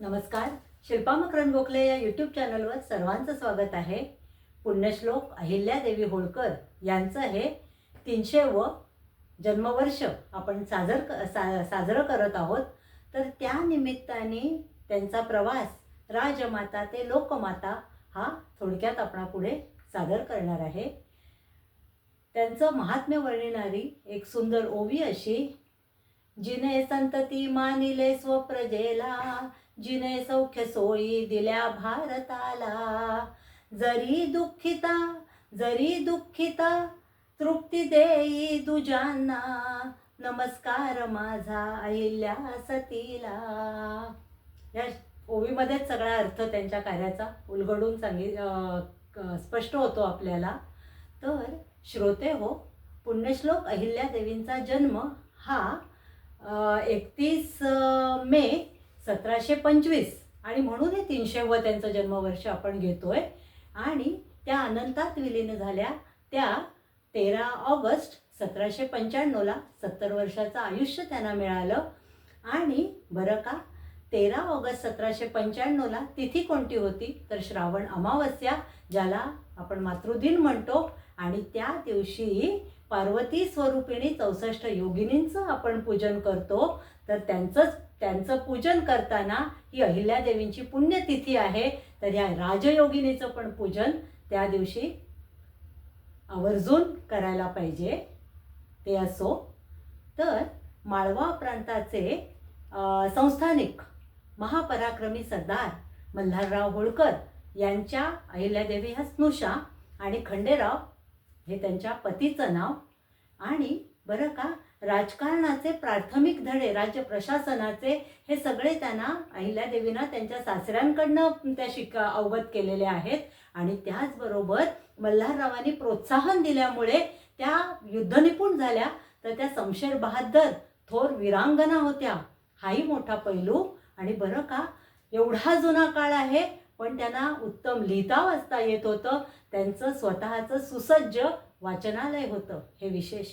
नमस्कार. शिल्पा मकरंद गोखले या यूट्यूब चॅनलवर सर्वांचं स्वागत आहे. पुण्यश्लोक अहिल्यादेवी होळकर यांचं हे तीनशे व जन्मवर्ष आपण साजर क- सा साजरं करत आहोत. तर त्या निमित्ताने त्यांचा प्रवास राजमाता ते लोकमाता हा थोडक्यात आपणापुढे सादर करणार आहे. त्यांचं महात्म्य वर्णिणारी एक सुंदर ओवी अशी जिने संतती मानिले स्वप्रजेला जिने सौख्य सोयी दिल्या भारताला. जरी दुःखिता जरी दुःखिता तृप्ती देई दुजांना. नमस्कार माझा अहिल्या सतीला. या ओवीमध्येच सगळा अर्थ त्यांच्या कार्याचा उलगडून सांगित स्पष्ट होतो आपल्याला. तर श्रोते हो पुण्यश्लोक अहिल्यादेवींचा जन्म हा एकतीस मे सतराशे पंचवीस. आणि म्हणून हे तीनशे व त्यांचं जन्मवर्ष आपण घेतोय. आणि त्या अनंतात विलीन झाल्या त्या तेरा ऑगस्ट सतराशे पंच्याण्णवला सत्तर वर्षाचं आयुष्य त्यांना मिळालं. आणि बरं का तेरा ऑगस्ट सतराशे पंच्याण्णवला तिथी कोणती होती? तर श्रावण अमावस्या ज्याला आपण मातृदिन म्हणतो. आणि त्या दिवशी पार्वती स्वरूपिणी चौसष्ट योगिनींचं आपण पूजन करतो. तर त्यांचंच त्यांचं पूजन करताना ही अहिल्यादेवींची पुण्यतिथी आहे. तर या राजयोगिनीचं पण पूजन त्या दिवशी आवर्जून करायला पाहिजे. ते असो. तर माळवा प्रांताचे संस्थानिक महापराक्रमी सरदार मल्हारराव होळकर यांच्या अहिल्यादेवी ह्या स्नुषा आणि खंडेराव हे त्यांच्या पतीचं नाव. आणि बरं का राजकारणाचे प्राथमिक धडे राज्य प्रशासनाचे हे सगळे त्यांना अहिल्यादेवींना त्यांच्या सासऱ्यांकडनं त्या शिका अवगत केलेले आहेत. आणि त्याचबरोबर मल्हाररावांनी प्रोत्साहन दिल्यामुळे त्या युद्धनिपुण झाल्या. तर त्या शमशेर बहादर थोर विरांगना होत्या. हाही मोठा पैलू. आणि बरं का एवढा जुना काळ आहे पण त्यांना उत्तम लिहिता वाचता येत होतं. त्यांचं स्वतःचं सुसज्ज वाचनालय होतं. हे विशेष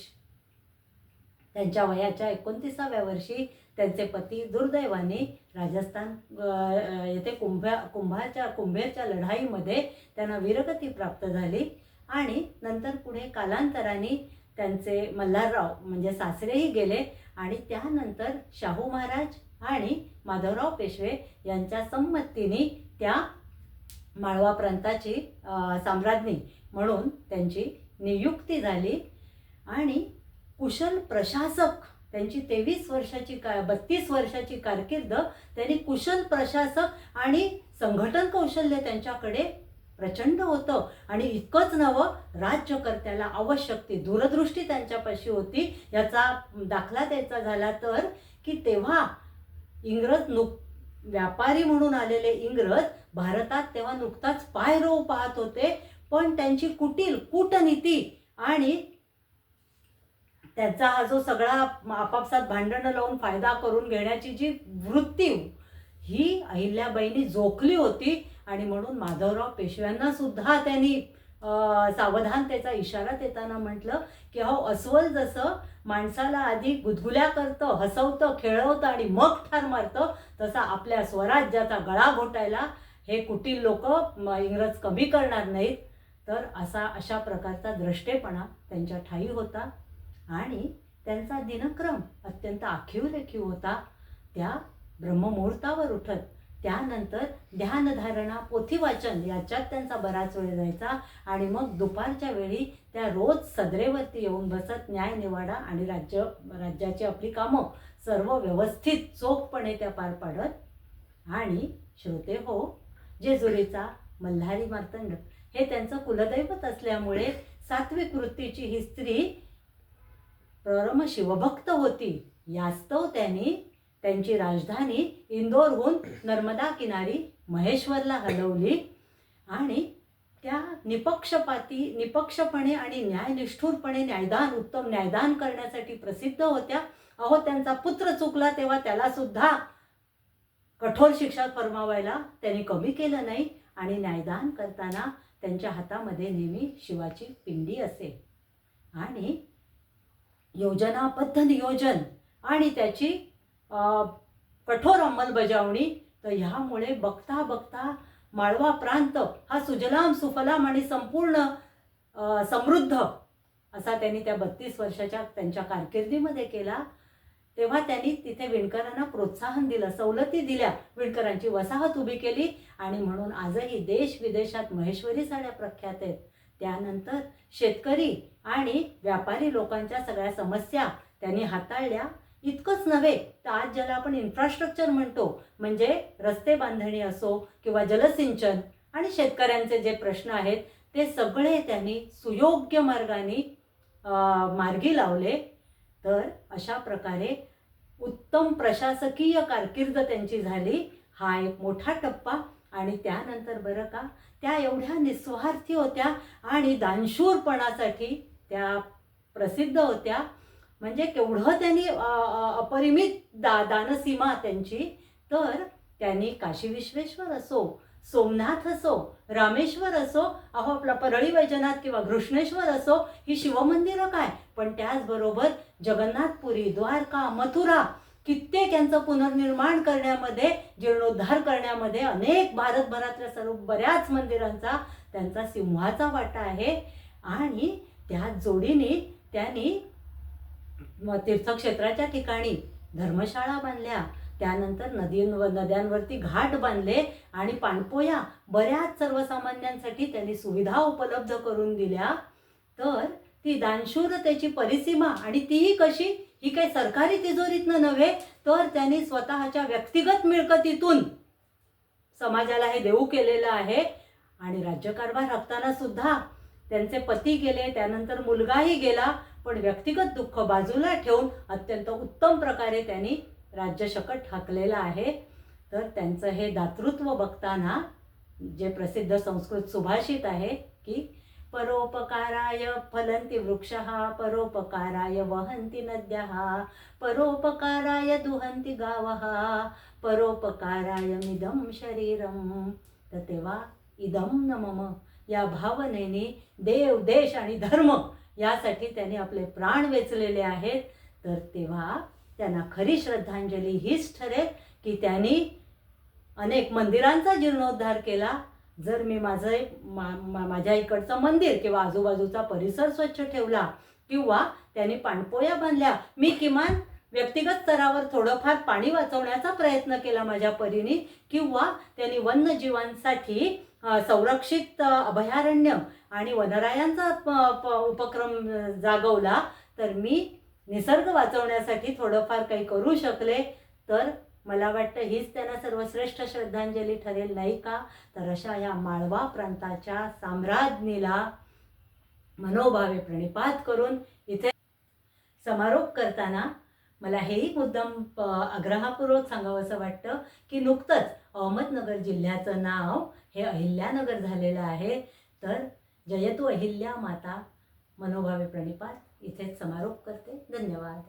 त्यांच्या वयाच्या एकोणतीसाव्या वर्षी त्यांचे पती दुर्दैवाने राजस्थान येथे कुंभ्या कुंभाच्या कुंभेरच्या लढाईमध्ये त्यांना वीरगती प्राप्त झाली. आणि नंतर पुढे कालांतराने त्यांचे मल्हारराव म्हणजे सासरेही गेले आणि त्यानंतर शाहू महाराज आणि माधवराव पेशवे यांच्या संमतीने त्या माळवा प्रांताची साम्राज्ञी म्हणून त्यांची नियुक्ती झाली. आणि कुशल प्रशासक त्यांची तेवीस वर्षाची का बत्तीस वर्षाची कारकीर्द त्यांनी कुशल प्रशासक आणि संघटन कौशल्य त्यांच्याकडे प्रचंड होतं. आणि इतकंच नवं राज्यकर्त्याला आवश्यक ती दूरदृष्टी त्यांच्यापाशी होती. याचा दाखला द्यायचा झाला तर की तेव्हा इंग्रज नुक व्यापारी म्हणून आलेले इंग्रज भारतात तेव्हा नुकताच पाय रोव पाहत होते. पण त्यांची कुटील कूटनीती आणि त्याचा हा जो सगळा आपापसात भांडणं लावून फायदा करून घेण्याची जी वृत्ती ही अहिल्याबाईंनी जोखली होती आणि म्हणून माधवराव पेशव्यांना सुद्धा त्यांनी सावधान सावधानतेचा इशारा देताना म्हटलं की हो अस्वल जसं माणसाला आधी गुदगुल्या करतं हसवतं खेळवतं आणि मग ठार मारतं तसा आपल्या स्वराज्याचा गळा घोटायला हे कुटील लोक इंग्रज कमी करणार नाहीत. तर असा अशा प्रकारचा द्रष्टेपणा त्यांच्या ठाई होता. आणि त्यांचा दिनक्रम अत्यंत आखीव रेखीव होता. त्या ब्रह्ममुहूर्तावर उठत त्यानंतर ध्यानधारणा पोथीवाचन याच्यात त्यांचा बराच वेळ जायचा आणि मग दुपारच्या वेळी त्या रोज सदरेवरती येऊन बसत न्याय निवाडा आणि राज्य राज्याची आपली कामं सर्व व्यवस्थित चोखपणे त्या पार पाडत आणि श्रोते हो जेजुरीचा मल्हारी मार्तंड हे त्यांचं कुलदैवत असल्यामुळे सात्विक वृत्तीची ही स्त्री परम शिवभक्त होती. यास्तव त्यांनी त्यांची राजधानी इंदोरहून नर्मदा किनारी महेश्वरला हलवली आणि त्या निपक्षपाती निपक्षपणे आणि न्यायनिष्ठूरपणे न्यायदान उत्तम न्यायदान करण्यासाठी प्रसिद्ध होत्या. अहो त्यांचा पुत्र चुकला तेव्हा त्याला सुद्धा कठोर शिक्षा फरमावायला त्यांनी कमी केलं नाही आणि न्यायदान करताना त्यांच्या हातामध्ये नेहमी शिवाची पिंडी असे. आणि योजनाबद्ध नियोजन आणि त्याची कठोर अंमलबजावणी. तर ह्यामुळे बघता बघता माळवा प्रांत हा सुजलाम सुफलाम आणि संपूर्ण समृद्ध असा त्यांनी त्या बत्तीस वर्षाच्या त्यांच्या कारकिर्दीमध्ये केला. तेव्हा त्यांनी तिथे विणकरांना प्रोत्साहन दिलं सवलती दिल्या. विणकरांची वसाहत उभी केली आणि म्हणून आजही देश विदेशात महेश्वरी साड्या प्रख्यात आहेत. त्यानंतर शेतकरी आणि व्यापारी लोकांच्या सगळ्या समस्या त्यांनी हाताळल्या. इतकंच नव्हे तर आज ज्याला आपण इन्फ्रास्ट्रक्चर म्हणतो म्हणजे रस्ते बांधणी असो किंवा जलसिंचन आणि शेतकऱ्यांचे जे प्रश्न आहेत ते सगळे त्यांनी सुयोग्य मार्गाने मार्गी लावले. तर अशा प्रकारे उत्तम प्रशासकीय कारकीर्द त्यांची झाली. हा एक मोठा टप्पा आणि त्यानंतर बरं का त्या एवढ्या निस्वार्थी होत्या आणि दानशूरपणासाठी त्या प्रसिद्ध होत्या. म्हणजे केवढं त्यांनी अपरिमित दा दानसीमा त्यांची तर त्यांनी काशी विश्वेश्वर असो सोमनाथ असो रामेश्वर असो अहो आपला परळी वैजनाथ किंवा घृष्णेश्वर असो ही शिवमंदिरं काय? पण त्याचबरोबर जगन्नाथपुरी द्वारका मथुरा कित्येक यांचं पुनर्निर्माण करण्यामध्ये जीर्णोद्धार करण्यामध्ये अनेक भारतभरातल्या सर्व बऱ्याच मंदिरांचा त्यांचा सिंहाचा वाटा आहे. आणि त्या जोडीने त्यांनी तीर्थक्षेत्राच्या ठिकाणी धर्मशाळा बांधल्या. त्यानंतर नदींवर नद्यांवरती घाट बांधले आणि पाणपोया बऱ्याच सर्वसामान्यांसाठी त्यांनी सुविधा उपलब्ध करून दिल्या. तर ती दानशूरतेची परिसीमा आणि तीही कशी ही काही सरकारी तिजोरीतनं नव्हे तर त्यांनी स्वतःच्या व्यक्तिगत मिळकतीतून समाजाला हे देऊ केलेलं आहे. आणि राज्यकारभार हक्ताना सुद्धा त्यांचे पती गेले त्यानंतर मुलगाही गेला पण व्यक्तिगत दुःख बाजूला ठेवून अत्यंत उत्तम प्रकारे त्यांनी राज्यशकट हाकलेलं आहे. तर त्यांचं हे दातृत्व बघताना जे प्रसिद्ध संस्कृत सुभाषित आहे की परोपकाराय फलंती वृक्षः परोपकाराय वहंती नद्यः परोपकाराय दुहंती गावः परोपकाराय मिदं शरीरं तर तेव्हा इदं न मम। या भावनेने देव देश आणि धर्म यासाठी त्यांनी आपले प्राण वेचलेले आहेत. तर तेव्हा त्यांना खरी श्रद्धांजली हीच ठरेल की त्यांनी अनेक मंदिरांचा जीर्णोद्धार केला. जर मी माझं एक मा मा- माझ्या इकडचं मंदिर किंवा आजूबाजूचा परिसर स्वच्छ ठेवला किंवा त्याने पाणपोया बांधल्या मी किमान व्यक्तिगत स्तरावर थोडंफार पाणी वाचवण्याचा प्रयत्न केला माझ्या परीने किंवा त्यांनी वन्यजीवांसाठी संरक्षित अभयारण्य आणि वनरायांचा प- प- उपक्रम जागवला तर मी निसर्ग वाचवण्यासाठी थोडंफार काही करू शकले तर मला वाटतं हीच त्यांना सर्वश्रेष्ठ श्रद्धांजली ठरेल नाही का? तर अशा या माळवा प्रांताच्या साम्राज्ञीला मनोभावे प्रणिपात करून इथे समारोप करताना मला हेही मुद्दाम प- आग्रहापूर्वक सांगावंसं वाटतं की नुकतंच अहमदनगर जिल्ह्याचं नाव हे अहिल्यानगर झालेलं आहे. तर जयतू अहिल्या माता मनोभावे प्रणिपात इथेच समारोप करते. धन्यवाद.